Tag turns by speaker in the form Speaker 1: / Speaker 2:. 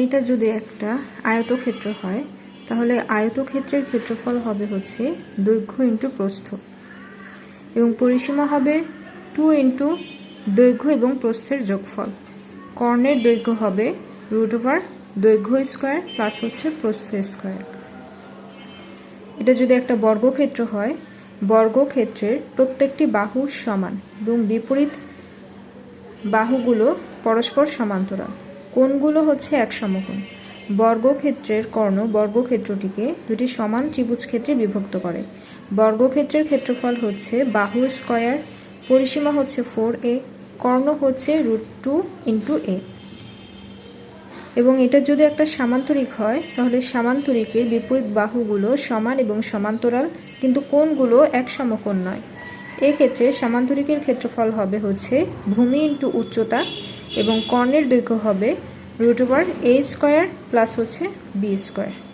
Speaker 1: এইটা যদি একটা আয়তক্ষেত্র হয়, তাহলে আয়তক্ষেত্রের ক্ষেত্রফল হবে হচ্ছে দৈর্ঘ্য ইন্টু প্রস্থ। এবং পরিসীমা হবে টু ইন্টু দৈর্ঘ্য এবং প্রস্থের যোগফল। কর্ণের দৈর্ঘ্য হবে রুট ওভার দৈর্ঘ্য স্কোয়ার প্লাস হচ্ছে প্রস্থ স্কোয়ার এটা যদি একটা বর্গক্ষেত্র হয়, বর্গক্ষেত্রের প্রত্যেকটি বাহু সমান এবং বিপরীত বাহুগুলো পরস্পর সমান্তরাল। কোণগুলো হচ্ছে এক সমকোণ। বর্গক্ষেত্রের কর্ণ বর্গক্ষেত্রটিকে দুটি সমান ত্রিভুজ ক্ষেত্রে বিভক্ত করে। বর্গক্ষেত্রের ক্ষেত্রফল হচ্ছে বাহু স্কয়ার, পরিসীমা হচ্ছে ফোর এ, কর্ণ হচ্ছে রুট টু ইন্টু এ। এবং এটা যদি একটা সামান্তরিক হয়, তাহলে সামান্তরিকের বিপরীত বাহুগুলো সমান এবং সমান্তরাল, কিন্তু কোণগুলো এক সমকোণ নয়। এক্ষেত্রে সামান্তরিকের ক্ষেত্রফল হবে হচ্ছে ভূমি ইন্টু উচ্চতা এবং কর্ণের দৈর্ঘ্য হবে root over A square plus হচ্ছে বি স্কোয়ার